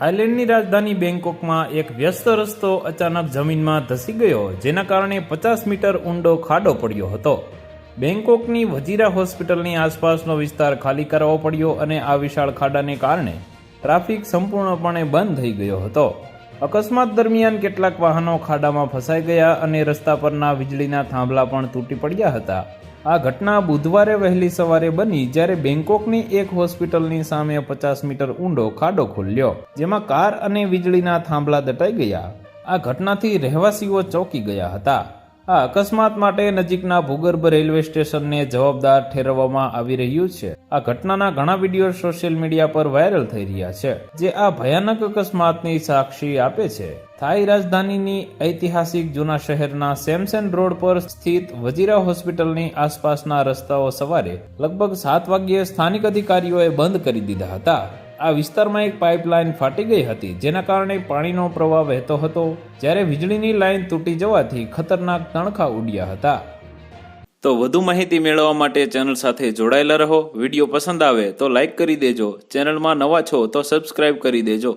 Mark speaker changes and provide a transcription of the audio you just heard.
Speaker 1: થાઇલેન્ડની રાજધાની બેંકોકમાં એક વ્યસ્ત રસ્તો અચાનક જમીનમાં ધસી ગયો, જેના કારણે પચાસ મીટર ઊંડો ખાડો પડ્યો હતો. બેંકોકની વજીરા હોસ્પિટલની આસપાસનો વિસ્તાર ખાલી કરાવવો પડ્યો અને આ વિશાળ ખાડાને કારણે ટ્રાફિક સંપૂર્ણપણે બંધ થઈ ગયો હતો. અકસ્માત દરમિયાન કેટલાક વાહનો ખાડામાં ફસાઈ ગયા અને રસ્તા પરના વીજળીના થાંભલા પણ તૂટી પડ્યા હતા. આ ઘટના બુધવારે વહેલી સવારે બની જ્યારે બેંકોકની એક હોસ્પિટલની સામે પચાસ મીટર ઊંડો ખાડો ખુલ્યો, જેમાં કાર અને વીજળીના થાંભલા દટાઈ ગયા. આ ઘટનાથી રહેવાસીઓ ચોંકી ગયા હતા. આ અકસ્માત માટે નજીકના ભૂગર્ભ રેલવે સ્ટેશનને જવાબદાર ઠેરવવામાં આવી રહ્યું છે. આ ઘટનાના ઘણા વીડિયો સોશિયલ મીડિયા પર વાયરલ થઈ રહ્યા છે, જે આ ભયાનક અકસ્માતની સાક્ષી આપે છે. થાઈ રાજધાનીની ઐતિહાસિક જૂના શહેરના સેમસન રોડ પર સ્થિત વજીરા હોસ્પિટલની આસપાસના રસ્તાઓ સવારે લગભગ સાત વાગ્યે સ્થાનિક અધિકારીઓએ બંધ કરી દીધા હતા. આ વિસ્તારમાં એક પાઇપલાઇન ફાટી ગઈ હતી, જેના કારણે પાણીનો પ્રવાહ વહેતો હતો, જ્યારે વીજળીની લાઇન તૂટી જવાથી ખતરનાક તણખા ઉડ્યા હતા. તો વધુ માહિતી મેળવવા માટે ચેનલ સાથે જોડાયેલા રહો. વીડિયો પસંદ આવે તો લાઇક કરી દેજો. ચેનલમાં નવા છો તો સબસ્ક્રાઇબ કરી દેજો.